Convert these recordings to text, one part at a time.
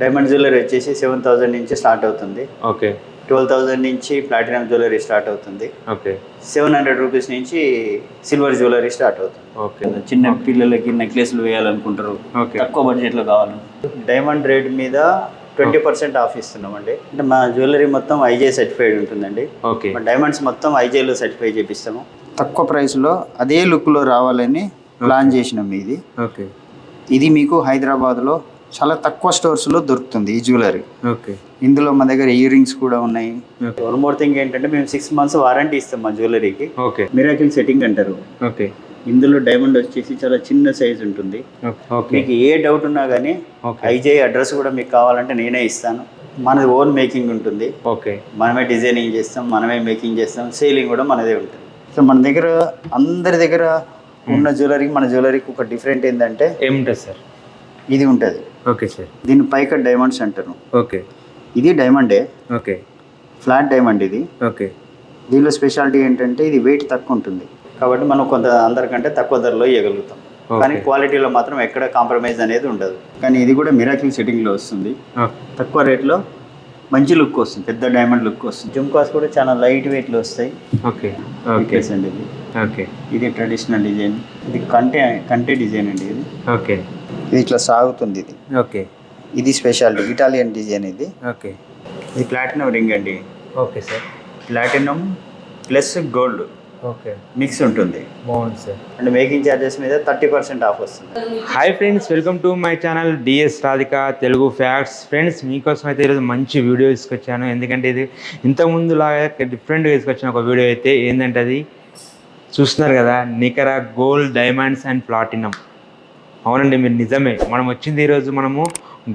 Diamond jewellery వచ్చేసి seven thousand నుంచి start అవుతుంది. ఓకే. ట్వెల్వ్ థౌజండ్ నుంచి ప్లాటినం జ్యువెలరీ స్టార్ట్ అవుతుంది. ఓకే. సెవెన్ హండ్రెడ్ రూపీస్ నుంచి సిల్వర్ జ్యువెలరీ స్టార్ట్ అవుతుంది. ఓకే. చిన్న పిల్లలకి నెక్లెస్లు వేయాలనుకుంటారు. ఓకే. తక్కువ బడ్జెట్లో కావాలి? డైమండ్ రేట్ మీద ట్వంటీ పర్సెంట్ ఆఫ్ ఇస్తున్నామండి. అంటే మా జ్యువెలరీ మొత్తం ఐజే సర్టిఫైడ్ ఉంటుందండి. ఓకే. డైమండ్స్ మొత్తం ఐజేలో సర్టిఫై చేపిస్తాము. తక్కువ ప్రైస్లో అదే లుక్లో రావాలని ప్లాన్ చేసినాం ఇది ఓకే. ఇది మీకు హైదరాబాద్లో చాలా తక్కువ స్టోర్స్లో దొరుకుతుంది ఈ జ్యువెలరీ ఓకే. ఇందులో మా దగ్గర ఇయర్ రింగ్స్ కూడా ఉన్నాయి. వన్ మోర్ థింగ్ ఏంటంటే మేము సిక్స్ మంత్స్ వారంటీ ఇస్తాం మా జ్యువెలరీకి ఓకే. మిరాకిల్ సెట్టింగ్ అంటారు. ఓకే. ఇందులో డైమండ్ వచ్చేసి చాలా చిన్న సైజ్ ఉంటుంది. ఓకే. మీకు ఏ డౌట్ ఉన్నా కానీ ఐజే అడ్రస్ కూడా మీకు కావాలంటే నేనే ఇస్తాను. మనది ఓన్ మేకింగ్ ఉంటుంది. ఓకే. మనమే డిజైనింగ్ చేస్తాం మనమే మేకింగ్ చేస్తాం సేలింగ్ కూడా మనదే ఉంటుంది. సో మన దగ్గర అందరి దగ్గర ఉన్న జ్యువెలరీకి మన జ్యువెలరీకి ఒక డిఫరెంట్ ఏంటంటే ఏముంటుంది సార్? ఇది ఉంటుంది. Okay sir. దీన్ని పైకట్ డైమండ్స్ అంటారు ఓకే. ఇది డైమండే. ఓకే. ఫ్లాట్ డైమండ్ ఇది. ఓకే. దీనిలో స్పెషాలిటీ ఏంటంటే ఇది వెయిట్ తక్కువ ఉంటుంది. కాబట్టి మనం కొంత అందరికంటే తక్కువ ధరలో ఇవ్వగలుగుతాం. కానీ క్వాలిటీలో మాత్రం ఎక్కడ కాంప్రమైజ్ అనేది ఉండదు. కానీ ఇది కూడా మిరాకిల్ సెట్టింగ్లో వస్తుంది. తక్కువ రేట్లో మంచి లుక్ వస్తుంది. పెద్ద డైమండ్ లుక్ వస్తుంది. జుమ్కాస్ కూడా చాలా లైట్ వెయిట్లో వస్తాయి. ఓకే. ఓకే. అండి ఇది. ఓకే. ఇది ట్రెడిషనల్ డిజైన్. ఇది కంటే కంటే డిజైన్ అండి ఇది. ఓకే. ఇది ఇట్లా సాగుతుంది ఇది. ఓకే. ఇది స్పెషాలిటీ ఇటాలియన్ డిజైన్ ఇది. ఓకే. ఇది ప్లాటినం రింగ్ అండి. Okay sir. Platinum plus gold. Okay. Mix ఉంటుంది. బాగుంది సార్. అంటే మేకింగ్ ఛార్జెస్ మీద థర్టీ పర్సెంట్ ఆఫ్ వస్తుంది. Hi friends welcome to my channel DS Radhika Telugu facts friends మీకోసం అయితే ఈరోజు మంచి వీడియో తీసుకొచ్చాను. ఎందుకంటే ఇది ఇంతకుముందు లాగా డిఫరెంట్గా తీసుకొచ్చిన ఒక వీడియో అయితే ఏంటంటే అది చూస్తున్నారు కదా నికర గోల్డ్ డైమండ్స్ అండ్ ప్లాటినం అవునండి మీరు నిజమే. మనం వచ్చింది ఈరోజు మనము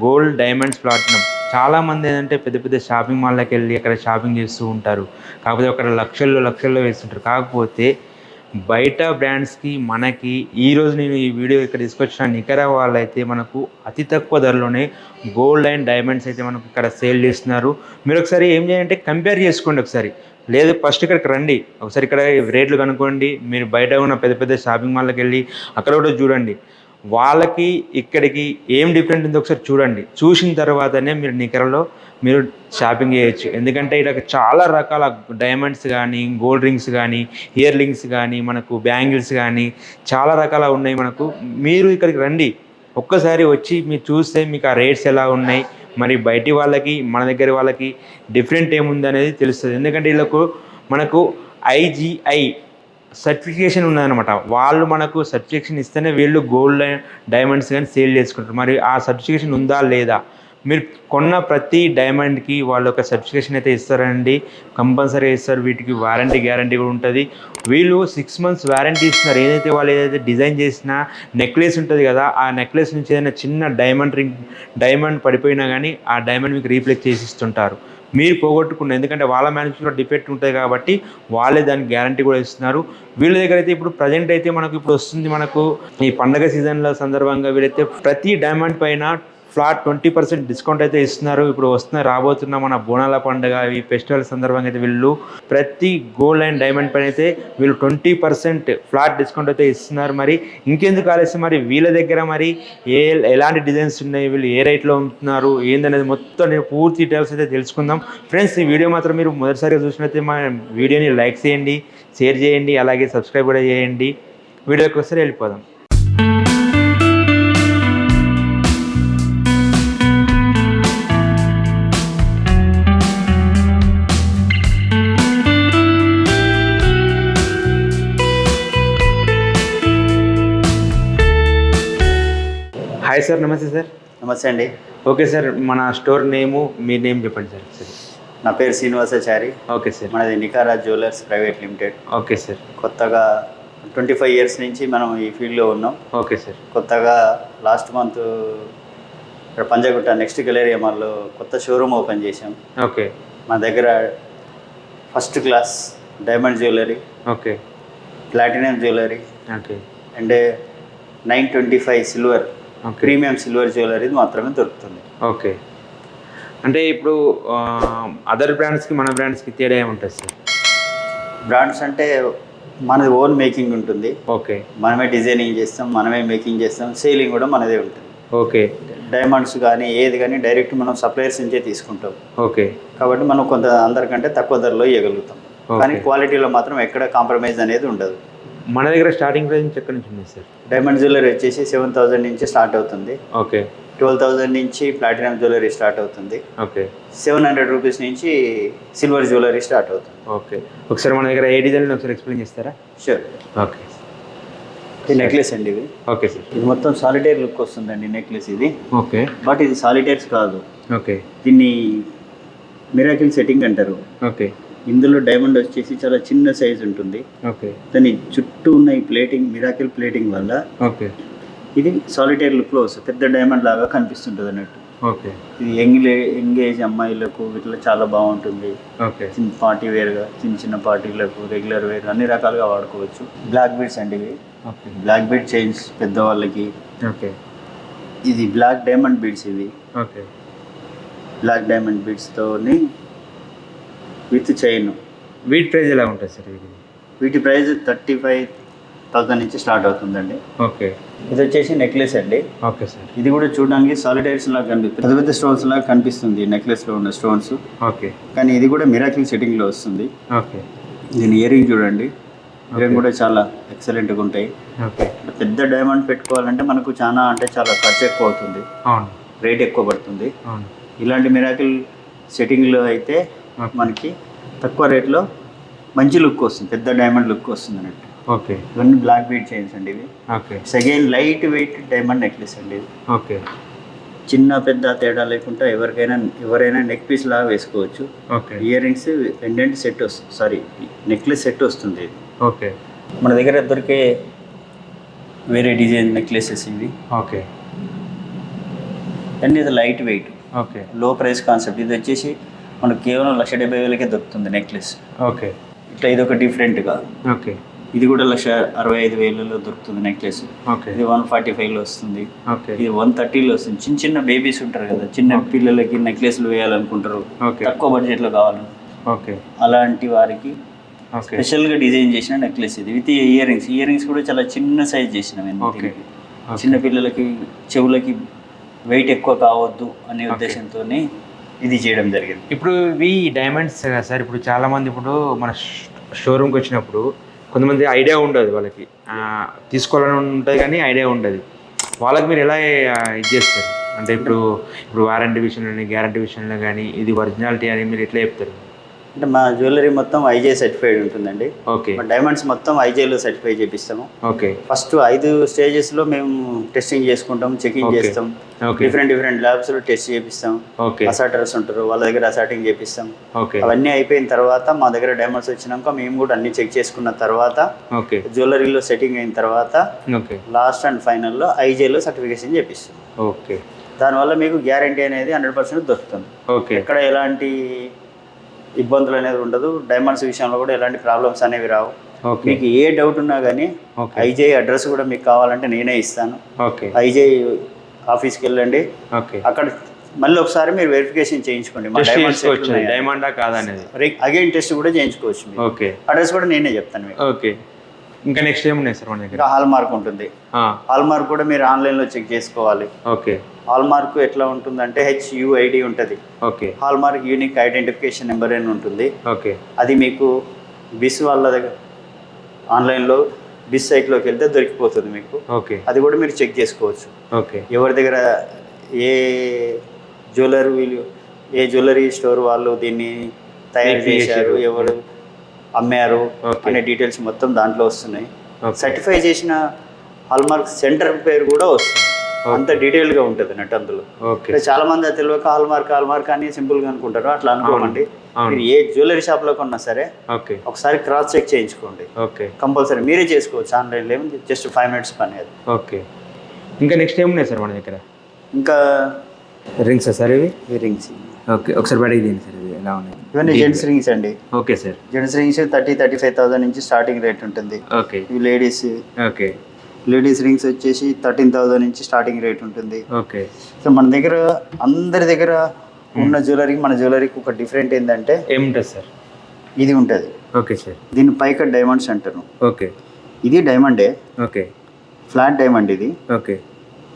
గోల్డ్ డైమండ్స్ ప్లాటినం. చాలామంది ఏంటంటే పెద్ద పెద్ద షాపింగ్ మాల్లోకి వెళ్ళి అక్కడ షాపింగ్ చేస్తూ ఉంటారు. కాకపోతే అక్కడ లక్షల్లో లక్షల్లో వేస్తుంటారు. కాకపోతే బయట బ్రాండ్స్కి మనకి ఈరోజు నేను ఈ వీడియో ఇక్కడ తీసుకొచ్చిన నికర వాళ్ళైతే మనకు అతి తక్కువ ధరలోనే గోల్డ్ అండ్ డైమండ్స్ అయితే మనకు ఇక్కడ సేల్ చేస్తున్నారు. మీరు ఒకసారి ఏం చేయాలంటే కంపేర్ చేసుకోండి ఒకసారి. లేదు ఫస్ట్ ఇక్కడికి రండి. ఒకసారి ఇక్కడ రేట్లు కనుక్కోండి. మీరు బయట ఉన్న పెద్ద పెద్ద షాపింగ్ మాల్కి వెళ్ళి అక్కడ కూడా చూడండి. వాళ్ళకి ఇక్కడికి ఏం డిఫరెంట్ ఉందో ఒకసారి చూడండి. చూసిన తర్వాతనే మీరు నికరలో మీరు షాపింగ్ చేయొచ్చు. ఎందుకంటే ఇక్కడ చాలా రకాల డైమండ్స్ కానీ గోల్డ్ రింగ్స్ కానీ ఇయర్ రింగ్స్ కానీ మనకు బ్యాంగిల్స్ కానీ చాలా రకాల ఉన్నాయి మనకు. మీరు ఇక్కడికి రండి. ఒక్కసారి వచ్చి మీరు చూస్తే మీకు ఆ రేట్స్ ఎలా ఉన్నాయి. మరి బయటి వాళ్ళకి మన దగ్గర వాళ్ళకి డిఫరెంట్ ఏముంది అనేది తెలుస్తుంది. ఎందుకంటే వీళ్ళకు మనకు ఐజీఐ సర్టిఫికేషన్ ఉన్నదనమాట వాళ్ళు మనకు సర్టిఫికేషన్ ఇస్తేనే వీళ్ళు గోల్డ్ డైమండ్స్ కానీ సేల్ చేసుకుంటారు. మరి ఆ సర్టిఫికేషన్ ఉందా లేదా? మీరు కొన్న ప్రతి డైమండ్కి వాళ్ళు ఒక సర్టిఫికేషన్ అయితే ఇస్తారండి. కంపల్సరీ ఇస్తారు. వీటికి వారంటీ గ్యారంటీ కూడా ఉంటుంది. వీళ్ళు సిక్స్ మంత్స్ వారంటీ ఇస్తున్నారు. ఏదైతే వాళ్ళు ఏదైతే డిజైన్ చేసిన నెక్లెస్ ఉంటుంది కదా ఆ నెక్లెస్ నుంచి ఏదైనా చిన్న డైమండ్ రింగ్ డైమండ్ పడిపోయినా కానీ ఆ డైమండ్ మీకు రీప్లేస్ చేసి ఇస్తుంటారు. మీరు పోగొట్టుకున్న ఎందుకంటే వాళ్ళ మ్యానుఫ్యాక్చర్ డిఫెక్ట్ ఉంటాయి కాబట్టి వాళ్ళే దానికి గ్యారంటీ కూడా ఇస్తున్నారు. వీళ్ళ దగ్గర అయితే ఇప్పుడు ప్రజెంట్ అయితే మనకు ఇప్పుడు వస్తుంది మనకు ఈ పండగ సీజన్ల సందర్భంగా వీళ్ళైతే ప్రతి డైమండ్ పైన ఫ్లాట్ ట్వంటీ పర్సెంట్ డిస్కౌంట్ అయితే ఇస్తున్నారు. ఇప్పుడు వస్తున్న రాబోతున్న మన బోనాల పండుగ ఈ ఫెస్టివల్ సందర్భంగా అయితే వీళ్ళు ప్రతి గోల్డ్ అండ్ డైమండ్ పైన అయితే వీళ్ళు ట్వంటీ పర్సెంట్ ఫ్లాట్ డిస్కౌంట్ అయితే ఇస్తున్నారు. మరి ఇంకెందుకు ఆలస్యం? మరి వీళ్ళ దగ్గర మరి ఏ ఎలాంటి డిజైన్స్ ఉన్నాయి? వీళ్ళు ఏ రేట్లో ఉంటున్నారు ఏందనేది మొత్తం నేను పూర్తి డీటెయిల్స్ అయితే తెలుసుకుందాం. ఫ్రెండ్స్ ఈ వీడియో మాత్రం మీరు మొదటిసారిగా చూసినట్లయితే మా వీడియోని లైక్ చేయండి షేర్ చేయండి అలాగే సబ్స్క్రైబ్ కూడా చేయండి. వీడియోకి ఒకసారి వెళ్ళిపోదాం. హాయ్ సార్ నమస్తే సార్ నమస్తే అండి. ఓకే సార్ మన స్టోర్ నేము మీ నేమ్ చెప్పండి సార్ సరే నా పేరు శ్రీనివాసాచారి. ఓకే సార్ మనది Nikara jewellers private limited. Okay sir కొత్తగా ట్వంటీ ఫైవ్ ఇయర్స్ నుంచి మనం ఈ ఫీల్డ్లో ఉన్నాం. ఓకే సార్ కొత్తగా లాస్ట్ మంత్ ఇక్కడ పంజాగుట్ట నెక్స్ట్ గెలేరియా మాల్లో కొత్త షోరూమ్ ఓపెన్ చేసాం ఓకే మా దగ్గర first class diamond jewellery okay platinum jewellery okay and nine twenty five silver premium silver jewellery మాత్రమే దొరుకుతుంది. ఓకే. అంటే ఇప్పుడు అదర్ బ్రాండ్స్కి మన బ్రాండ్స్కి తేడా ఏముంటుంది సార్? బ్రాండ్స్ అంటే మనది ఓన్ మేకింగ్ ఉంటుంది. ఓకే. మనమే డిజైనింగ్ చేస్తాం మనమే మేకింగ్ చేస్తాం సేలింగ్ కూడా మనదే ఉంటుంది. ఓకే. డైమండ్స్ కానీ ఏది కానీ డైరెక్ట్ మనం సప్లయర్స్ నుంచే తీసుకుంటాం. ఓకే. కాబట్టి మనం కొంత అందరికంటే తక్కువ ధరలో ఇవ్వగలుగుతాం. కానీ క్వాలిటీలో మాత్రం ఎక్కడ కాంప్రమైజ్ అనేది ఉండదు. మన దగ్గర స్టార్టింగ్ ప్రైస్ ఎక్కడి నుంచి ఉంది సార్? డైమండ్ జ్యువెలరీ వచ్చేసి సెవెన్ థౌజండ్ నుంచి స్టార్ట్ అవుతుంది. ఓకే. ట్వెల్వ్ థౌజండ్ నుంచి ప్లాటినం జ్యువెలరీ స్టార్ట్ అవుతుంది. ఓకే. సెవెన్ హండ్రెడ్ రూపీస్ నుంచి సిల్వర్ జ్యువెలరీ స్టార్ట్ అవుతుంది. ఓకే. ఒకసారి మన దగ్గర ఏ డిజైన్ ఒకసారి ఎక్స్ప్లెయిన్ చేస్తారా? Sure okay. ఇది నెక్లెస్ అండి ఇది. Okay sir. ఇది మొత్తం సాలిటైర్ లుక్ వస్తుందండి నెక్లెస్ ఇది. ఓకే. బట్ ఇది సాలిటైర్స్ కాదు. ఓకే. దీన్ని మిరాకిల్ సెట్టింగ్ అంటారు. ఓకే. ఇందులో డైమండ్ వచ్చేసి చాలా చిన్న సైజ్ ఉంటుంది. ఓకే. దాని చుట్టూ ఉన్న ఈ ప్లేటింగ్ మిరాకిల్ ప్లేటింగ్ వల్ల ఓకే. ఇది సాలిటైర్ లుక్లో వస్తుంది. పెద్ద డైమండ్ లాగా కనిపిస్తుంటుంది అన్నట్టు. ఓకే. ఇది యంగ్ యంగ్ ఏజ్ అమ్మాయిలకు ఇట్లా చాలా బాగుంటుంది. ఓకే. చిన్న పార్టీ వేర్గా చిన్న చిన్న పార్టీలకు రెగ్యులర్ వేర్ అన్ని రకాలుగా వాడుకోవచ్చు. బ్లాక్ బీడ్స్ అండి ఇవి. ఓకే. బ్లాక్ బీడ్ చైన్స్ పెద్దవాళ్ళకి. ఓకే. ఇది బ్లాక్ డైమండ్ బీడ్స్ ఇవి. ఓకే. బ్లాక్ డైమండ్ బీడ్స్తోని విత్ చైన్. వీట్ ప్రైస్ ఎలా ఉంటుంది సార్ ఇది? వీటి ప్రైస్ థర్టీ ఫైవ్ థౌసండ్ నుంచి స్టార్ట్ అవుతుందండి. ఓకే. ఇది వచ్చేసి నెక్లెస్ అండి. Okay sir. ఇది కూడా చూడడానికి సాలిడైర్స్ లాగా కనిపిస్తుంది. పెద్ద పెద్ద స్టోన్స్ లాగా కనిపిస్తుంది నెక్లెస్లో ఉన్న స్టోన్స్. ఓకే. కానీ ఇది కూడా మిరాకిల్ సెట్టింగ్లో వస్తుంది. ఓకే. దీని ఇయర్ రింగ్ చూడండి. ఇయర్ రింగ్ కూడా చాలా ఎక్సలెంట్గా ఉంటాయి. ఓకే. పెద్ద డైమండ్ పెట్టుకోవాలంటే మనకు చాలా అంటే చాలా ఖర్చు ఎక్కువ అవుతుంది. అవును. రేట్ ఎక్కువ పడుతుంది. అవును. ఇలాంటి మిరాకిల్ సెట్టింగ్లో అయితే. మనకి తక్కువ రేట్లో మంచి లుక్ వస్తుంది పెద్ద డైమండ్ లుక్ వస్తుంది అన్నట్టు. ఓకే. ఇవన్నీ బ్లాక్ బీట్ చైన్స్ అండి ఇవి. Okay. Second light weight diamond necklace అండి ఇది ఓకే. చిన్న పెద్ద తేడా లేకుండా ఎవరికైనా ఎవరైనా నెక్ పీస్ లాగా వేసుకోవచ్చు. Okay. Ear rings pendant set వస్తుంది సారీ నెక్లెస్ సెట్ వస్తుంది ఇది. ఓకే. మన దగ్గర దొరికే వేరే డిజైన్ నెక్లెసెస్ ఇవి. ఓకే. అండ్ ఇది light weight okay. Low price concept ఇది వచ్చేసి మనకు కేవలం లక్ష డెబ్బై వేలకే దొరుకుతుంది నెక్లెస్ ఓకే. ఇట్లా ఇది ఒక డిఫరెంట్గా ఓకే. ఇది కూడా లక్ష అరవై ఐదు వేలలో దొరుకుతుంది నెక్లెస్ ఓకే. ఇది వన్ ఫార్టీ ఫైవ్లో వస్తుంది. ఓకే. ఇది వన్ థర్టీలో వస్తుంది. చిన్న చిన్న బేబీస్ ఉంటారు కదా చిన్న పిల్లలకి నెక్లెస్లు వేయాలనుకుంటారు. ఓకే. తక్కువ బడ్జెట్లో కావాలి ఓకే. అలాంటి వారికి స్పెషల్గా డిజైన్ చేసిన నెక్లెస్ ఇది. With ear rings ear rings కూడా చాలా చిన్న సైజ్ చేసినాం. చిన్న పిల్లలకి చెవులకి వెయిట్ ఎక్కువ కావద్దు అనే ఉద్దేశంతో ఇది చేయడం జరిగింది. ఇప్పుడు ఇవి డైమండ్స్ కదా సార్ ఇప్పుడు చాలా మంది ఇప్పుడు మన షోరూమ్కి వచ్చినప్పుడు కొంతమంది ఐడియా ఉండదు వాళ్ళకి. తీసుకోవాలని ఉంటుంది కానీ ఐడియా ఉండదు. వాళ్ళకి మీరు ఎలా ఇది చేస్తారు? అంటే ఇప్పుడు ఇప్పుడు వారంటీ విషయంలో గ్యారంటీ విషయంలో కానీ ఇది ఒరిజినాలిటీ అని మీరు ఎట్లా చెప్తారు? అంటే మా జ్యువెలరీ మొత్తం ఐజే సర్టిఫైడ్ ఉంటుందండి. ఓకే. డైమండ్స్ మొత్తం ఐజేలో సర్టిఫై చేపిస్తాము. ఓకే. ఫస్ట్ ఐదు స్టేజెస్లో మేము టెస్టింగ్ చేసుకుంటాం చెకింగ్. చేస్తాం. డిఫరెంట్ డిఫరెంట్ ల్యాబ్స్లో టెస్ట్ చేపిస్తాం. అసాటర్స్ ఉంటారు వాళ్ళ దగ్గర అసాటింగ్ చేపిస్తాం. అవన్నీ అయిపోయిన తర్వాత మా దగ్గర డైమండ్స్ వచ్చినాక మేము కూడా అన్ని చెక్ చేసుకున్న తర్వాత జ్యువెలరీలో సెట్టింగ్ అయిన తర్వాత లాస్ట్ అండ్ ఫైనల్లో ఐజేలో సర్టిఫికేషన్ చేపిస్తాం. ఓకే. దానివల్ల మీకు గ్యారంటీ అనేది హండ్రెడ్ పర్సెంట్ దొరుకుతుంది. ఓకే. ఎక్కడ ఎలాంటి ఇబ్బందులు అనేది ఉండదు. డైమండ్స్ విషయంలో కూడా ఎలాంటి ప్రాబ్లమ్స్ అనేవి రావు. మీకు ఏ డౌట్ ఉన్నా కానీ ఐజే అడ్రస్ కూడా మీకు కావాలంటే నేనే ఇస్తాను. ఐజే ఆఫీస్కి వెళ్ళండి. అక్కడ మళ్ళీ ఒకసారి మీరు వెరిఫికేషన్ చేయించుకోండి. డైమండా కాదనేది అగైన్ టెస్ట్ కూడా చేయించుకోవచ్చు ఓకే అడ్రస్ కూడా నేనే చెప్తాను మీకు. ఓకే ఇంకా నెక్స్ట్ ఏమున్నాయి సార్ మన దగ్గర? ఇంకా హాల్ మార్క్ ఉంటుంది. హాల్ మార్క్ కూడా మీరు ఆన్లైన్లో చెక్ చేసుకోవాలి. ఓకే హాల్ మార్క్ ఎట్లా ఉంటుందంటే హెచ్యుఐడి ఉంటుంది. Okay. Hallmark unique identification number అని ఉంటుంది. ఓకే. అది మీకు బిస్ వాళ్ళ దగ్గర ఆన్లైన్లో బిస్ సైట్లోకి వెళ్తే దొరికిపోతుంది మీకు. ఓకే. అది కూడా మీరు చెక్ చేసుకోవచ్చు. ఓకే. ఎవరి దగ్గర ఏ జ్యువెలరీ ఏ జ్యువెలరీ స్టోర్ వాళ్ళు దీన్ని తయారు చేశారు. ఎవరు అమ్మారు. అనే డీటెయిల్స్ మొత్తం దాంట్లో వస్తున్నాయి. సర్టిఫై చేసిన హాల్మార్క్ సెంటర్ పేరు కూడా వస్తుంది. అంత డీటెయిల్గా ఉంటుంది అన్నట్టు అందులో. చాలా మంది అది తెలియక హాల్మార్క్ హాల్మార్క్ అని సింపుల్గా అనుకుంటారు. అట్లా అనుకోమండి అవును. మీరు ఏ జ్యువెలరీ షాప్లో కొన్నా సరే ఓకే. ఒకసారి క్రాస్ చెక్ చేయించుకోండి. ఓకే. కంపల్సరీ మీరే చేసుకోవచ్చు. ఆన్లైన్లో ఏమి జస్ట్ ఫైవ్ మినిట్స్ పని అది. ఓకే. ఇంకా నెక్స్ట్ ఏమున్నాయి సార్ మన దగ్గర? ఇంకా రింగ్స్ సార్ ఇవి? రింగ్స్. ఓకే. ఒకసారి బయటకి తీయండి సార్ ఇవి. ఎలా ఉన్నాయి? ఇవన్నీ జెంట్స్ రింగ్స్ అండి. Okay sir. Gents rings thirty thirty five thousand నుంచి స్టార్టింగ్ రేట్ ఉంటుంది. ఓకే. ఇవి లేడీస్. ఓకే. లేడీస్ రింగ్స్ వచ్చేసి థర్టీన్ థౌసండ్ నుంచి స్టార్టింగ్ రేట్ ఉంటుంది. ఓకే. సో మన దగ్గర అందరి దగ్గర ఉన్న జ్యువెలరీకి మన జ్యువెలరీకి ఒక డిఫరెంట్ ఏంటంటే ఏముంటుంది సార్? ఇది ఉంటుంది. Okay sir. దీన్ని పైకట్ డైమండ్స్ అంటారు. ఓకే. ఇది డైమండే. ఓకే. ఫ్లాట్ డైమండ్ ఇది. ఓకే.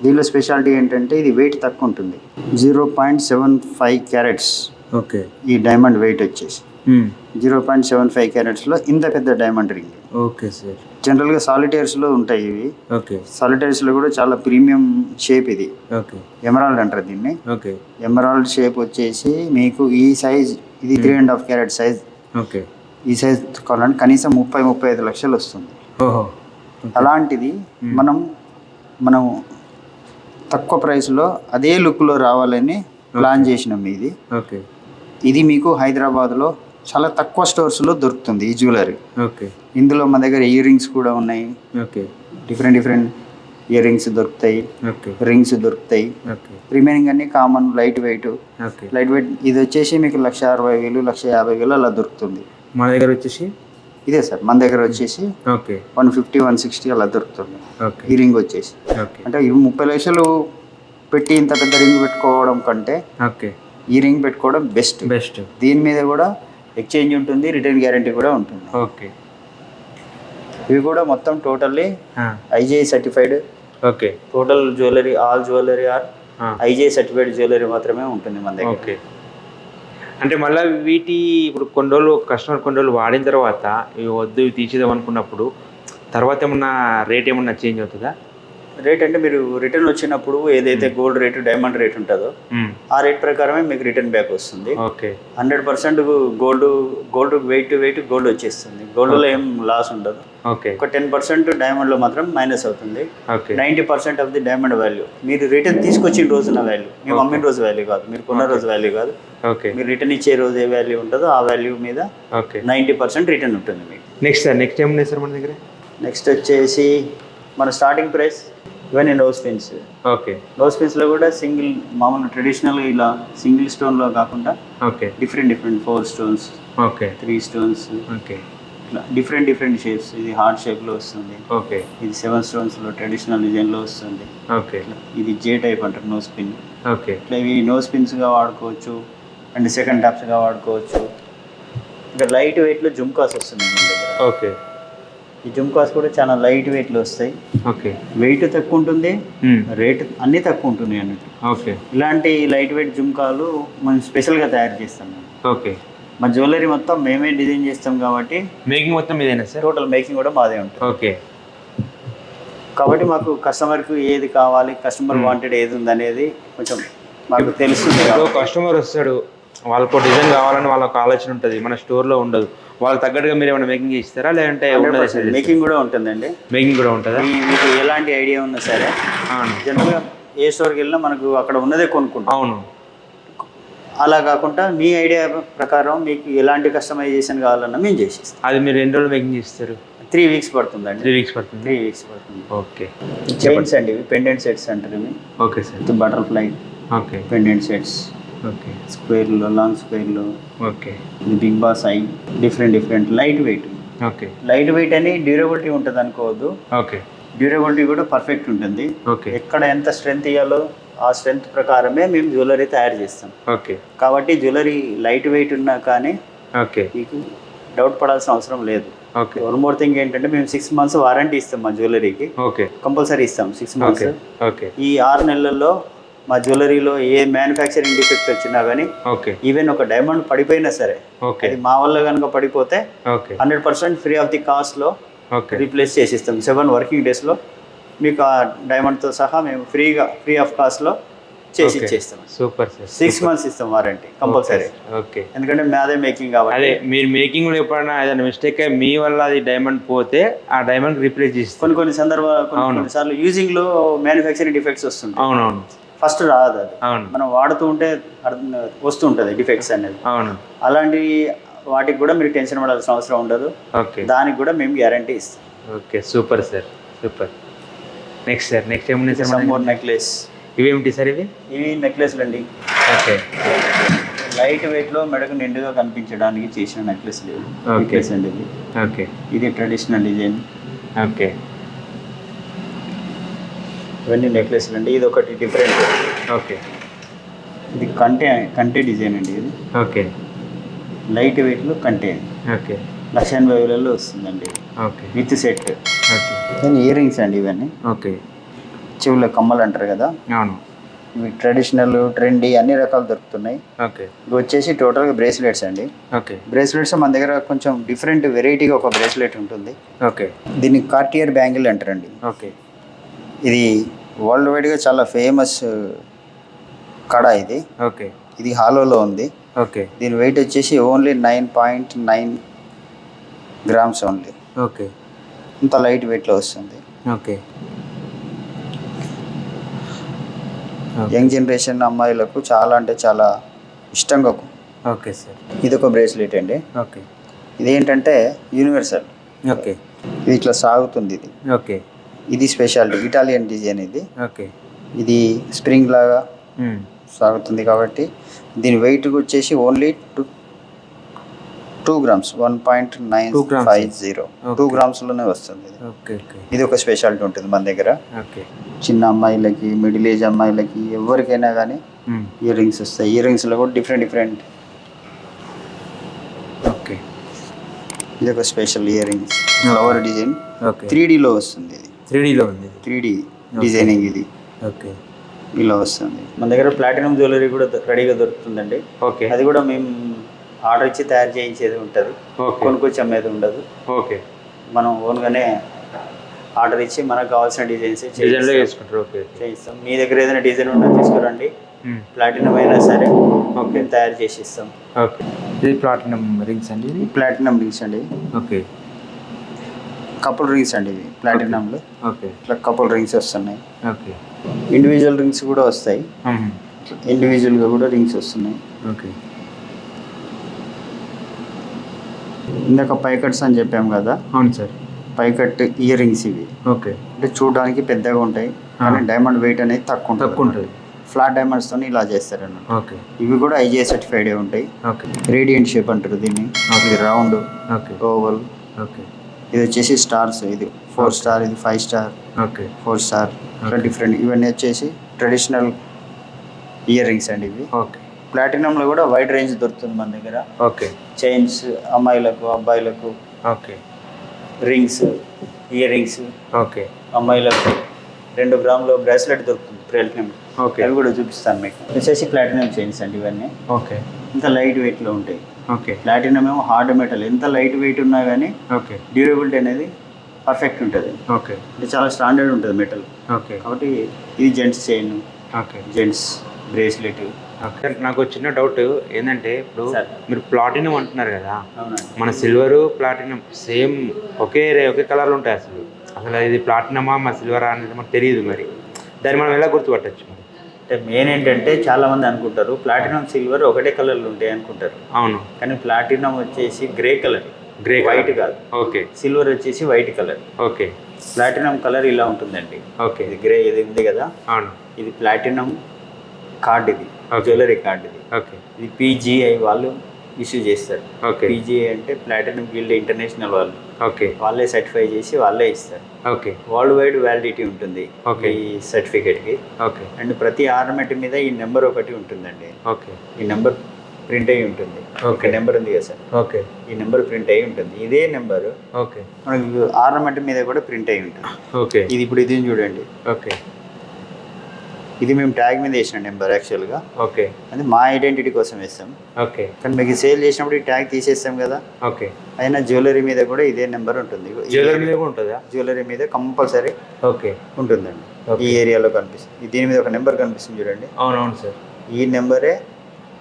దీనిలో స్పెషాలిటీ ఏంటంటే ఇది వెయిట్ తక్కువ ఉంటుంది. Zero point seven five carats okay. ఈ డైమండ్ వెయిట్ వచ్చేసి. జీరో పాయింట్ సెవెన్ ఫైవ్ క్యారెట్స్లో ఇంత పెద్ద డైమండ్ రింగ్ ఓకే సార్ జనరల్గా సాలిటైర్స్లో ఉంటాయి ఇవి. ఓకే సాలిటైర్స్లో కూడా చాలా ప్రీమియం షేప్ ఇది. ఓకే ఎమరాల్డ్ అంటారు దీన్ని. ఓకే ఎమరాల్డ్ షేప్ వచ్చేసి మీకు ఈ సైజ్ ఇది three and half carat size okay ఈ సైజ్ కావాలంటే కనీసం ముప్పై ముప్పై ఐదు లక్షలు వస్తుంది. ఓహో. అలాంటిది మనం మనం తక్కువ ప్రైస్లో అదే లుక్లో రావాలని ప్లాన్ చేసినాం ఇది. ఓకే ఇది మీకు హైదరాబాద్లో చాలా తక్కువ స్టోర్స్లో దొరుకుతుంది ఈ జ్యువెలరీ ఓకే. ఇందులో మన దగ్గర ఇయర్ రింగ్స్ కూడా ఉన్నాయి. Okay. Different different ear rings దొరుకుతాయి. ఓకే. రింగ్స్ దొరుకుతాయి. ఓకే. రిమైనింగ్ అన్ని common light weight okay. Light weight ఇది వచ్చేసి మీకు లక్ష అరవై వేలు లక్ష యాభై వేలు అలా దొరుకుతుంది. మన దగ్గర వచ్చేసి? ఇదే సార్ మన దగ్గర వచ్చేసి okay. One fifty one sixty అలా దొరుకుతుంది. ఓకే. ఈ రింగ్ వచ్చేసి. ఓకే. అంటే ఇవి ముప్పై లక్షలు పెట్టి ఇంత పెద్ద రింగ్ పెట్టుకోవడం కంటే ఓకే. ఈ రింగ్ పెట్టుకోవడం బెస్ట్ బెస్ట్ దీని మీద కూడా ఎక్స్చేంజ్ ఉంటుంది రిటర్న్ గ్యారంటీ కూడా ఉంటుంది. ఓకే. ఇవి కూడా మొత్తం totally IGI certified. Okay. Total jewellery all jewellery are IGI certified jewellery మాత్రమే ఉంటుంది మన దగ్గర. ఓకే. అంటే మళ్ళీ వీటి ఇప్పుడు కొన్ని రోజులు కస్టమర్ కొన్ని రోజులు వాడిన తర్వాత ఇవి వద్దు ఇవి తీసేదాం అనుకున్నప్పుడు తర్వాత ఏమన్నా రేట్ ఏమన్నా చేంజ్ అవుతుందా? రేట్ అంటే మీరు రిటర్న్ వచ్చినప్పుడు ఏదైతే గోల్డ్ రేటు డైమండ్ రేట్ ఉంటుందో ఆ రేట్ ప్రకారమే మీకు రిటర్న్ బ్యాక్ వస్తుంది. Okay hundred percent gold gold weight to weight gold వచ్చేస్తుంది. గోల్డ్లో ఏం లాస్ ఉండదు. ఓకే ఒక టెన్ పర్సెంట్ డైమండ్లో మాత్రం మైనస్ అవుతుంది. Okay ninety percent of the diamond value మీరు రిటర్న్ తీసుకొచ్చిన రోజున వాల్యూ మేము అమ్మిన రోజు వాల్యూ కాదు. మీరు కొన్న రోజు వాల్యూ కాదు. ఓకే మీరు రిటర్న్ ఇచ్చే రోజు ఏ వాల్యూ ఉంటుందో ఆ వాల్యూ మీద ఓకే నైంటీ పర్సెంట్ రిటర్న్ ఉంటుంది మీకు. నెక్స్ట్ సార్ నెక్స్ట్ ఏమున్నాయి సార్ మన దగ్గర? నెక్స్ట్ వచ్చేసి మన స్టార్టింగ్ ప్రైస్ ఇవన్నీ నోస్ పిన్స్ ఓకే నోస్ పిన్స్లో కూడా సింగిల్ మామూలు ట్రెడిషనల్ ఇలా సింగిల్ స్టోన్లో కాకుండా okay different different four stones okay three stones okay ఇట్లా డిఫరెంట్ డిఫరెంట్ షేప్స్ ఇది హార్ట్ షేప్లో వస్తుంది. ఓకే ఇది సెవెన్ స్టోన్స్లో ట్రెడిషనల్ డిజైన్లో వస్తుంది. ఓకే ఇది జే టైప్ అంటారు నోస్ పిన్ ఓకే ఇట్లా ఇవి నోస్ పిన్స్గా వాడుకోవచ్చు. అండ్ సెకండ్ టాప్స్గా వాడుకోవచ్చు. ఇంకా లైట్ వెయిట్లో జుమ్కాస్ వస్తుంది ఓకే ఈ జుమ్కాస్ కూడా చాలా లైట్ వెయిట్లో వస్తాయి. ఓకే. వెయిట్ తక్కువ ఉంటుంది రేట్ అన్నీ తక్కువ ఉంటుంది అన్నట్టు. ఓకే. ఇలాంటి లైట్ వెయిట్ జుమ్కాలు మనం స్పెషల్గా తయారు చేస్తాం. ఓకే. మా జ్యువెలరీ మొత్తం మేమే డిజైన్ చేస్తాం కాబట్టి మేకింగ్ మొత్తం ఇదేనా సార్? టోటల్ మేకింగ్ కూడా మాదే ఉంటుంది. ఓకే. కాబట్టి మాకు కస్టమర్కి ఏది కావాలి కస్టమర్ వాంటెడ్ ఏది ఉంది అనేది కొంచెం మాకు తెలుస్తుంది. కస్టమర్ వస్తాడు వాళ్ళకు డిజైన్ కావాలని వాళ్ళకి ఆలోచన ఉంటుంది మన స్టోర్లో ఉండదు. వాళ్ళకి తగ్గట్టుగా మీరు ఏమైనా మేకింగ్ ఇస్తారా లేదంటే మేకింగ్ కూడా ఉంటుందండి. మేకింగ్ కూడా ఉంటుందా? మీకు ఎలాంటి ఐడియా ఉన్నా సరే జనరల్గా ఏ స్టోర్కి వెళ్ళినా మనకు అక్కడ ఉన్నదే కొనుక్కుంటాం. అవును. అలా కాకుండా మీ ఐడియా ప్రకారం మీకు ఎలాంటి కస్టమైజేషన్ కావాలన్నా మేము చేసిస్తాం. అది మీరు ఎన్ని రోజులు మేకింగ్ చేస్తారు? త్రీ వీక్స్ పడుతుందండి. త్రీ వీక్స్ పడుతుంది. త్రీ వీక్స్ పడుతుంది. ఓకే చైన్స్ అండి ఇవి పెండెంట్ సెట్స్ అంటారు okay sir butterfly okay pendant sets okay. స్క్వేర్లో long స్క్వేర్లో. Okay. Big boss I different different. Light weight. Okay. Light weight అని డ్యూరబిలిటీ ఉంటుంది అనుకోవద్దు. ఓకే. డ్యూరబిలిటీ కూడా పర్ఫెక్ట్ ఉంటుంది. ఓకే. ఎక్కడ ఎంత స్ట్రెంత్ ఇవ్వాలో ఆ స్ట్రెంత్ ప్రకారమే మేము జ్యువెలరీ తయారు చేస్తాం. ఓకే. కాబట్టి జ్యువెలరీ లైట్ వెయిట్ ఉన్నా కానీ ఓకే. మీకు డౌట్ పడాల్సిన అవసరం లేదు. ఓకే. వన్ మోర్ థింగ్ ఏంటంటే మేము సిక్స్ మంత్స్ వారంటీ ఇస్తాం మా జ్యువెలరీకి. ఓకే. కంపల్సరీ ఇస్తాం సిక్స్ మంత్స్ ఓకే. ఈ ఆరు నెలల్లో మా జ్యువెలరీలో ఏ మ్యానుఫ్యాక్చరింగ్ డిఫెక్ట్ వచ్చినా కానీ ఓకే. ఈవెన్ ఒక డైమండ్ పడిపోయినా సరే ఓకే. అది మా వల్ల కనుక పడిపోతే okay. Hundred percent free of the కాస్ట్లో ఓకే. రీప్లేస్ చేసిస్తాం. సెవెన్ వర్కింగ్ డేస్లో మీకు ఆ డైమండ్తో సహా మేము ఫ్రీగా ఫ్రీ ఆఫ్ కాస్ట్లో చేసి Okay. ఇచ్చేస్తాం. Super sir. సిక్స్ మంత్స్ ఇస్తాం వారంటీ కంపల్సరీ. ఓకే ఎందుకంటే మాదే మేకింగ్ కాబట్టి. అదే మీరు మేకింగ్లో ఎప్పుడైనా ఏదైనా మిస్టేక్ అయ్యి మీ వల్ల అది డైమండ్ పోతే ఆ డైమండ్ రీప్లేస్ చేస్తారు కొన్ని కొన్ని సందర్భాలు కొన్ని అవును. కొన్నిసార్లు యూజింగ్లో మ్యానుఫ్యాక్చరింగ్ డిఫెక్ట్స్ వస్తుంటాయి. అవునవును. ఫస్ట్ రాదు అది. మనం వాడుతూ ఉంటే అర్థం వస్తుంటుంది డిఫెక్ట్స్ అనేది. అవును. అలాంటి వాటికి కూడా మీరు టెన్షన్ పడాల్సిన అవసరం ఉండదు. ఓకే. దానికి కూడా మేము గ్యారంటీ ఇస్తాం. Okay super sir super. Next sir next ఏమున్నాయి సార్ సమ్మోర్ నెక్లెస్ ఇవేమిటి సార్ ఇవి? ఇవి నెక్లెస్లు అండి. ఓకే. లైట్ వెయిట్లో మెడకు నిండుగా కనిపించడానికి చేసిన నెక్లెస్ లేవు. నెక్లెస్ అండి ఇది. ఓకే. ఇది ట్రెడిషనల్ డిజైన్ ఓకే. ఇవన్నీ నెక్లెస్లు అండి. ఇది ఒకటి డిఫరెంట్ ఓకే. ఇది కంటే కంటే డిజైన్ అండి ఇది. ఓకే. లైట్ వెయిట్లో కంటే. ఓకే. లక్ష ఎనభై వేలలో వస్తుందండి. Okay. With set okay. Ear rings అండి ఇవన్నీ. ఓకే. చెవుల కమ్మలు అంటారు కదా. అవును. ఇవి ట్రెడిషనల్ ట్రెండీ అన్ని రకాలు దొరుకుతున్నాయి. ఓకే. ఇవి వచ్చేసి టోటల్గా బ్రేస్లెట్స్ అండి. ఓకే. బ్రేస్లెట్స్ మన దగ్గర కొంచెం డిఫరెంట్ వెరైటీగా ఒక బ్రేస్లెట్ ఉంటుంది. ఓకే. దీన్ని కార్టియర్ బ్యాంగిల్ అంటారండి. ఓకే. ఇది వరల్డ్ వైడ్గా చాలా ఫేమస్ కడ ఇది. ఓకే. ఇది హాలోలో ఉంది. ఓకే. దీని వెయిట్ వచ్చేసి only nine point nine grams only. Okay. ఇంత లైట్ వెయిట్లో వస్తుంది. ఓకే. యంగ్ జనరేషన్ అమ్మాయిలకు చాలా అంటే చాలా ఇష్టంగా ఓకే సార్. ఇది ఒక బ్రేస్లెట్ అండి. ఓకే. ఇదేంటంటే యూనివర్సల్. ఓకే. ఇది ఇట్లా సాగుతుంది ఇది. ఓకే. ఇది స్పెషాలిటీ ఇటాలియన్ డిజైన్ ఇది. ఓకే. ఇది స్ప్రింగ్ లాగా. సాగుతుంది కాబట్టి దీని వెయిట్ వచ్చేసి only two two grams one point nine. Five zero two. గ్రామ్స్లోనే వస్తుంది ఇది. Okay okay. ఇది ఒక స్పెషాలిటీ ఉంటుంది మన దగ్గర. ఓకే. చిన్న అమ్మాయిలకి మిడిల్ ఏజ్ అమ్మాయిలకి ఎవరికైనా కానీ. ఇయర్ రింగ్స్ వస్తాయి. ఇయర్ రింగ్స్లో కూడా డిఫరెంట్ డిఫరెంట్ ఓకే. ఇది ఒక special ear rings flower design okay. Three డీలో వస్తుంది ఇది. త్రీ డీలో ఉంది. ఇది. త్రీ డీ డిజైనింగ్ ఇది. ఓకే. ఇలా వస్తుంది. మన దగ్గర ప్లాటినం జ్యువెలరీ కూడా రెడీగా దొరుకుతుందండి. ఓకే. అది కూడా మేము ఆర్డర్ ఇచ్చి తయారు చేయించేది ఉంటుంది. ఓకే. కొనుక్కొచ్చి అమ్మేది ఉండదు. ఓకే. మనం ఓన్గానే ఆర్డర్ ఇచ్చి మనకు కావాల్సిన డిజైన్స్ డిజైన్లో వేసుకుంటారు ఓకే ఓకే. చేయిస్తాం. మీ దగ్గర ఏదైనా డిజైన్ ఉన్నా తీసుకురండి. ప్లాటినం అయినా సరే మేము తయారు చేసి ఇస్తాం. ఓకే. ఇది ప్లాటినం రింగ్స్ అండి ఇది? ప్లాటినం రింగ్స్ అండి. ఓకే. కపుల్ రింగ్స్ అండి ఇవి ప్లాటినంలో ఓకే. ఇట్లా కపుల్ రింగ్స్ వస్తున్నాయి. ఓకే. ఇండివిజువల్ రింగ్స్ కూడా వస్తాయి. ఇండివిజువల్గా కూడా రింగ్స్ వస్తున్నాయి. ఓకే. ఇందాక పైకట్స్ అని చెప్పాం కదా. అవును సార్. పైకట్ ఇయర్ రింగ్స్ ఇవి. ఓకే. అంటే చూడడానికి పెద్దగా ఉంటాయి కానీ డైమండ్ వెయిట్ అనేది తక్కువ ఉంటుంది తక్కువ ఉంటుంది. ఫ్లాట్ డైమండ్స్తో ఇలా చేస్తారన్నమాట. ఓకే. ఇవి కూడా ఐజే సర్టిఫైడ్ ఉంటాయి. ఓకే. రేడియంట్ షేప్ అంటారు దీన్ని. ఇది రౌండ్ ఓకే. Oval okay. ఇది వచ్చేసి స్టార్స్ ఇది. ఫోర్ స్టార్ ఇది five star okay four star ఇట్లా డిఫరెంట్ ఇవన్నీ వచ్చేసి ట్రెడిషనల్ ఇయర్ రింగ్స్ అండి ఇవి. ఓకే ప్లాటినంలో కూడా వైడ్ రేంజ్ దొరుకుతుంది మన దగ్గర. ఓకే చైన్స్ అమ్మాయిలకు అబ్బాయిలకు. Okay rings ear rings okay అమ్మాయిలకు. రెండు గ్రాముల బ్రాస్లెట్ దొరుకుతుంది ప్లాటినం ఓకే అవి కూడా చూపిస్తాను మీకు. వచ్చేసి ప్లాటినం చైన్స్ అండి ఇవన్నీ. ఓకే ఇంత లైట్ వెయిట్లో ఉంటాయి. ఓకే. ప్లాటినం ఏమో హార్డ్ మెటల్ ఎంత లైట్ వెయిట్ ఉన్నా కానీ ఓకే. డ్యూరబిలిటీ అనేది పర్ఫెక్ట్ ఉంటుంది. ఓకే. అంటే చాలా స్టాండర్డ్ ఉంటుంది మెటల్ ఓకే. కాబట్టి ఇది gents chain okay. Gents bracelet okay. నాకు చిన్న డౌట్ ఏంటంటే ఇప్పుడు. మీరు ప్లాటినం అంటున్నారు కదా. మన సిల్వరు ప్లాటినం సేమ్ ఒకే రే- ఒకే కలర్లో ఉంటాయి అసలు. అసలు ఇది ప్లాటినమా మా సిల్వరా అనేది మనకు తెలియదు మరి. దాన్ని మనం ఎలా గుర్తుపట్టచ్చు మరి? అంటే మెయిన్ ఏంటంటే చాలా మంది అనుకుంటారు ప్లాటినం సిల్వర్ ఒకటే కలర్లు ఉంటాయి అనుకుంటారు. అవును. కానీ ప్లాటినం వచ్చేసి గ్రే కలర్ గ్రే వైట్ కాదు. ఓకే సిల్వర్ వచ్చేసి white colour okay platinum colour ఇలా ఉంటుందండి. ఓకే ఇది గ్రే ఇది ఉంది కదా? అవును. ఇది ప్లాటినం కార్డ్ ఇది. జ్యువెలరీ కార్డ్ ఇది. ఓకే ఇది పీజీఐ వాళ్ళు ఇష్యూ చేస్తారు. ఓకే పీజీఐ అంటే ప్లాటినం గిల్డ్ ఇంటర్నేషనల్ వాళ్ళు. ఓకే. వాళ్ళే సర్టిఫై చేసి వాళ్ళే ఇస్తారు. ఓకే. వరల్డ్ వైడ్ వ్యాలిడిటీ ఉంటుంది Okay. ఈ సర్టిఫికేట్కి ఓకే. అండ్ ప్రతి ఆర్నమెంట్ మీద ఈ నెంబర్ ఒకటి ఉంటుందండి. ఓకే. ఈ నెంబర్ ప్రింట్ అయ్యి ఉంటుంది. Okay. నెంబర్ ఉంది కదా సార్. ఓకే. ఈ నెంబర్ ప్రింట్ అయ్యి ఉంటుంది. ఇదే నెంబర్ ఓకే. మనకి ఆర్నమెంట్ మీద కూడా ప్రింట్ అయ్యి ఉంటుంది. ఓకే. ఇది ఇప్పుడు ఇది చూడండి. ఓకే. ఇది మేము ట్యాగ్ మీద వేసిన నెంబర్ యాక్చువల్గా. ఓకే. అది మా ఐడెంటిటీ కోసం వేస్తాం. ఓకే. కానీ మీకు సేల్ చేసినప్పుడు ఈ ట్యాగ్ తీసేస్తాం కదా. ఓకే. అయినా జ్యువెలరీ మీద కూడా ఇదే నెంబర్ ఉంటుంది. జ్యువెలరీ మీద ఉంటుందా? జ్యువెలరీ మీద కంపల్సరీ ఓకే. ఉంటుందండి. ఈ ఏరియాలో కనిపిస్తుంది. దీని మీద ఒక నెంబర్ కనిపిస్తుంది చూడండి. అవునవును సార్. ఈ నెంబరే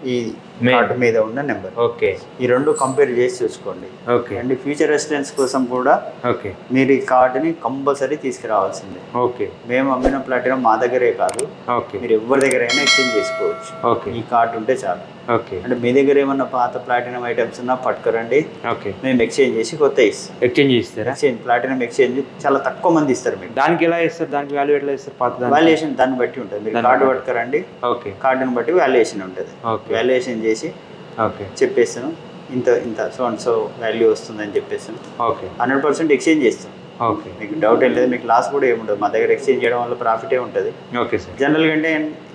ఈ. కార్డు మీద ఉన్న నెంబర్. ఓకే. ఈ రెండు కంపేర్ చేసి చూసుకోండి. ఓకే. అండ్ ఫ్యూచర్ రెసిడెన్స్ కోసం కూడా ఓకే. మీరు ఈ కార్డుని కంపల్సరీ తీసుకురావాల్సిందే. ఓకే. మేము అమ్మిన ప్లాటినం మా దగ్గరే కాదు. ఓకే. మీరు ఎవరి దగ్గర అయినా ఎక్స్చేంజ్ చేసుకోవచ్చు. ఓకే. ఈ కార్డు ఉంటే చాలు. ఓకే. అంటే మీ దగ్గర ఏమన్నా పాత ప్లాటినం ఐటమ్స్ ఉన్నా పట్టుకురండి. ఓకే. మేము ఎక్స్చేంజ్ చేసి కొత్త ఇస్తాం. ఎక్స్చేంజ్ చేస్తారా ఎక్స్చేంజ్ ప్లాటినం ఎక్స్చేంజ్ చాలా తక్కువ మంది ఇస్తారు మీకు. దానికి ఎలా ఇస్తారు దానికి వాల్యూ ఎట్లా ఇస్తారు పాత వాల్యుయేషన్ దాన్ని బట్టి ఉంటుంది. మీరు కార్డు. పట్టుకురండి. ఓకే. కార్డుని బట్టి వాల్యుయేషన్ ఉంటుంది. ఓకే. వాల్యుయేషన్ చేసి ఓకే. చెప్పేస్తాను. ఇంత ఇంత సో అండ్ సో వాల్యూ వస్తుందని చెప్పేస్తాను. ఓకే. హండ్రెడ్ పర్సెంట్ ఎక్స్చేంజ్ చేస్తాం. ఓకే. మీకు డౌట్ ఏం లేదు మీకు లాస్ కూడా ఏముండదు మా దగ్గర ఎక్స్చేంజ్ చేయడం వల్ల ప్రాఫిటే ఉంటుంది. Okay sir. జనరల్గా అంటే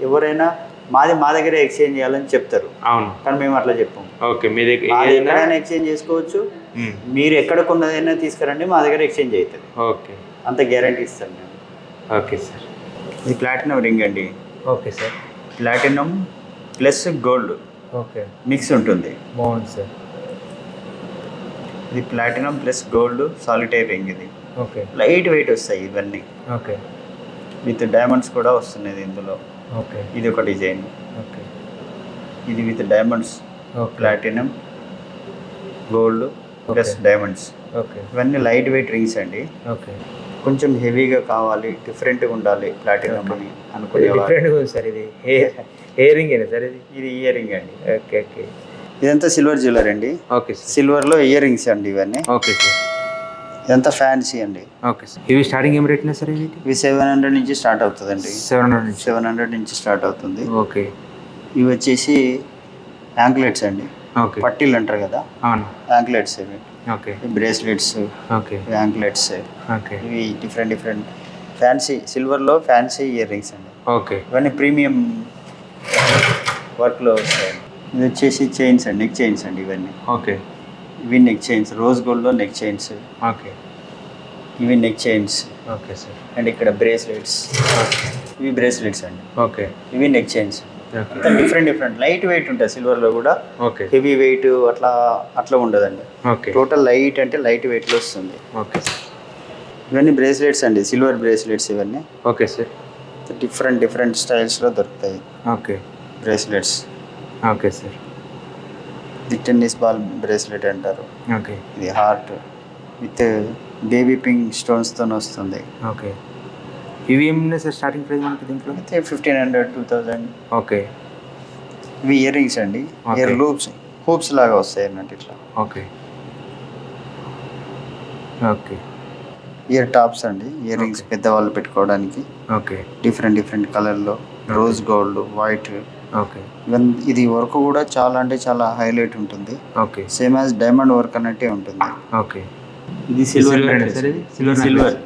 ఎవరైనా మాది మా దగ్గర ఎక్స్చేంజ్ చేయాలని చెప్తారు. అవును. కానీ మేము అట్లా చెప్పాం. ఓకే మీ దగ్గర ఎక్కడైనా ఎక్స్చేంజ్ చేసుకోవచ్చు. మీరు ఎక్కడ కొన్నదైనా తీసుకురండి మా దగ్గర ఎక్స్చేంజ్ అవుతుంది. ఓకే. అంత గ్యారంటీ ఇస్తాం మేము. Okay sir. ఇది ప్లాటినం రింగ్ అండి. Okay sir. Platinum plus gold mix ఉంటుంది. బాగుంది సార్. ఇది platinum plus gold solitaire ring ఇది. ఓకే. లైట్ వెయిట్ వస్తాయి ఇవన్నీ. ఓకే. విత్ డైమండ్స్ కూడా వస్తున్నాయి ఇందులో. ఓకే. ఇది ఒక డిజైన్. ఓకే. ఇది with diamonds. Platinum gold plus. Diamonds. Okay. ఇవన్నీ లైట్ వెయిట్ రింగ్స్ అండి. ఓకే. కొంచెం హెవీగా కావాలి డిఫరెంట్గా ఉండాలి ప్లాటినం అని అనుకునే వాళ్ళు. డిఫరెంట్గా ఉంది సార్ ఇది. హెయిర్ హెయిర్ రింగ్ సార్ ఇది? ఇది ఇయర్ రింగ్ అండి. ఓకే ఓకే ఇదంతా సిల్వర్ జ్యువెలరీ అండి. ఓకే సార్ సిల్వర్లో ఇయర్ రింగ్స్ అండి ఇవన్నీ. ఓకే సార్ ఇదంతా ఫ్యాన్సీ అండి. ఓకే సార్ ఇవి స్టార్టింగ్ ఏం రేట్నా సార్ ఇవి? ఇవి సెవెన్ హండ్రెడ్ నుంచి స్టార్ట్ అవుతుందండి. సెవెన్ హండ్రెడ్ నుంచి. సెవెన్ హండ్రెడ్ నుంచి స్టార్ట్ అవుతుంది. ఓకే ఇవి వచ్చేసి యాంక్లెట్స్ అండి. ఓకే పట్టీలు అంటారు కదా. అవును. యాంక్లెట్స్ ఇవి. Bracelets okay. Anklets okay. ఇవి డిఫరెంట్ డిఫరెంట్ ఫ్యాన్సీ సిల్వర్లో ఫ్యాన్సీ ఇయర్ రింగ్స్ అండి. ఓకే. ఇవన్నీ ప్రీమియం వర్క్లో వస్తాయండి. ఇది వచ్చేసి చైన్స్ అండి నెక్ చైన్స్ అండి ఇవన్నీ. ఓకే. ఇవి నెక్ చైన్స్ రోజ్ గోల్డ్లో నెక్ చైన్స్ ఓకే. ఇవి neck chains okay sir and ఇక్కడ బ్రేస్లెట్స్ ఇవి బ్రేస్లెట్స్ అండి. ఓకే. ఇవి neck chains different different light weight ఉంటుంది సిల్వర్లో కూడా. ఓకే హెవీ వెయిట్ అట్లా అట్లా ఉండదండి. ఓకే టోటల్ లైట్ అంటే లైట్ వెయిట్లో వస్తుంది. ఓకే ఇవన్నీ బ్రేస్లెట్స్ అండి. సిల్వర్ బ్రేస్లెట్స్ ఇవన్నీ. ఓకే సార్ డిఫరెంట్ డిఫరెంట్ స్టైల్స్లో దొరుకుతాయి ఓకే బ్రేస్లెట్స్ ఓకే సార్ ఇది టెన్నిస్ బాల్ బ్రేస్లెట్ అంటారు. ఓకే ఇది హార్ట్ విత్ బేబీ పింక్ స్టోన్స్తో వస్తుంది. ఓకే ఇవి ఏమున్నాయి సార్ స్టార్టింగ్ ప్రైస్ మనకి దీంట్లో? అయితే fifteen hundred two thousand okay ఇవి ఇయర్ రింగ్స్ అండి. ఇయర్ లూప్స్ హూప్స్ లాగా వస్తాయి అన్నట్టు ఇట్లా. ఓకే ఓకే ఇయర్ టాప్స్ అండి. Ear rings. పెద్దవాళ్ళు పెట్టుకోవడానికి. ఓకే డిఫరెంట్ డిఫరెంట్ కలర్లో rose gold white okay even ఇది వర్క్ కూడా చాలా అంటే చాలా హైలైట్ ఉంటుంది. Okay same as diamond work అన్నట్టే ఉంటుంది. ఓకే ఇది సిల్వర్ సిల్వర్ సిల్వర్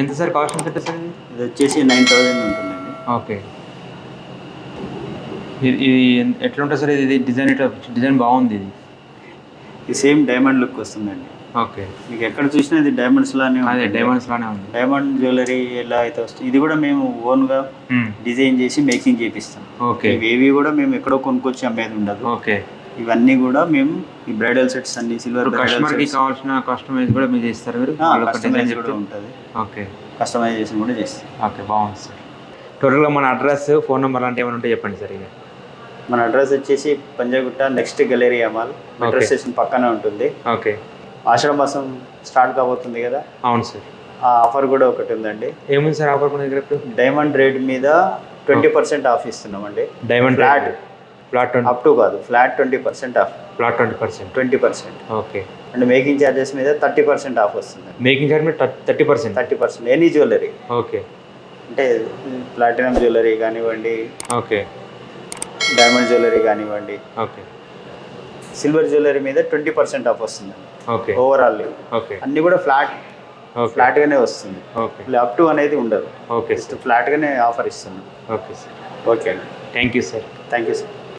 ఎంత సార్ కాస్ట్ ఎంత సార్ ఇది వచ్చేసి నైన్ థౌజండ్ ఉంటుందండి. ఓకే. ఇది ఇది ఎన్- ఎట్లా ఉంటుంది సార్? ఇది డిజైన్ ఎట్లా డిజైన్ బాగుంది ఇది? ఇది సేమ్ డైమండ్ లుక్ వస్తుందండి. ఓకే. మీకు ఎక్కడ చూసినా ఇది డైమండ్స్ లానే అదే ఉంటుంది. డైమండ్స్ లానే ఉంది. డైమండ్ జ్యువెలరీ ఎలా అయితే వస్తుంది ఇది కూడా మేము ఓన్గా మ్మ్. డిజైన్ చేసి మేకింగ్ చేపిస్తాం. ఓకే. ఇవేవి కూడా మేము ఎక్కడో కొనుక్కొచ్చి అమ్మేది ఉండదు. ఓకే. ఇవన్నీ కూడా మేము ఈ బ్రైడల్ సెట్స్ అన్ని సిల్వర్ ఇప్పుడు కస్టమర్కి కావాల్సిన కస్టమైజ్ కూడా మీరు చేస్తారు మీరు? కస్టమైజ్ కూడా ఉంటుంది. ఓకే. కస్టమైజేషన్ కూడా చేస్తాం. ఓకే బాగుంది సార్. టోటల్గా మన అడ్రస్ ఫోన్ నెంబర్ లాంటివి ఏమైనా ఉంటే చెప్పండి సార్ ఇక మన అడ్రస్ వచ్చేసి Panjagutta Next Galleria mall metro. Station పక్కనే ఉంటుంది. ఓకే. ఆషాఢ మాసం స్టార్ట్ కాబోతుంది కదా? అవును సార్. ఆ ఆఫర్ కూడా ఒకటి ఉందండి. ఏముంది సార్ ఆఫర్ మన దగ్గర ఇప్పుడు? డైమండ్ రేట్ మీద ట్వంటీ పర్సెంట్ ఆఫ్ ఇస్తున్నామండి. Diamond flat flat twenty up to కాదు flat twenty percent off flat twenty percent twenty percent okay. And making charges మీద థర్టీ పర్సెంట్ ఆఫ్ వస్తుంది. మేకింగ్ చార్జ్ మీద thirty percent? Thirty percent. Any jewellery okay. అంటే platinum jewellery కానివ్వండి okay. Diamond jewellery కానివ్వండి. Okay. Silver jewellery మీద twenty percent off వస్తుంది. Okay. Overall okay. అన్నీ కూడా ఫ్లాట్ ఓకే. ఫ్లాట్గానే వస్తుంది. ఓకే. అప్ టు అనేది ఉండదు. ఓకే జస్ట్ సార్ ఫ్లాట్గానే ఆఫర్ ఇస్తున్నాం. ఓకే సార్ ఓకే అండి thank you sir thank you sir